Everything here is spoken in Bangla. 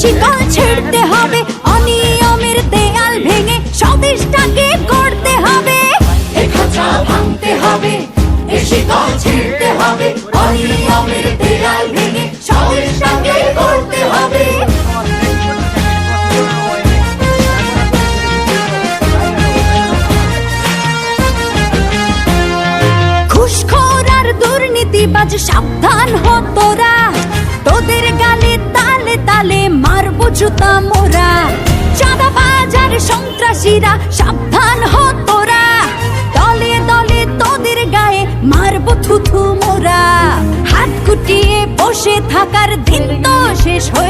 শিকল ছিঁড়তে হবে অনিয়মের দেয়াল ভেঙে স্বদেশটাকে গড়তে হবে। এ খাঁচা ভাঙতে হবে এ শিকল ছিঁড়তে হবে অনিয়মের দেয়াল ভেঙে স্বদেশটাকে গড়তে হবে। ঘুষখোর আর দুর্নীতিবাজ সাবধান হ তোরা তোদের গালে তালে মারব জুতা মোরা। চাঁদা বাজার সন্ত্রাসীরা সাবধান হ তোরা। দলে দলে তোদের গায়ে মারব থুথু মোরা। হাত গুটিয়ে বসে থাকার দিন তো শেষ হয়ে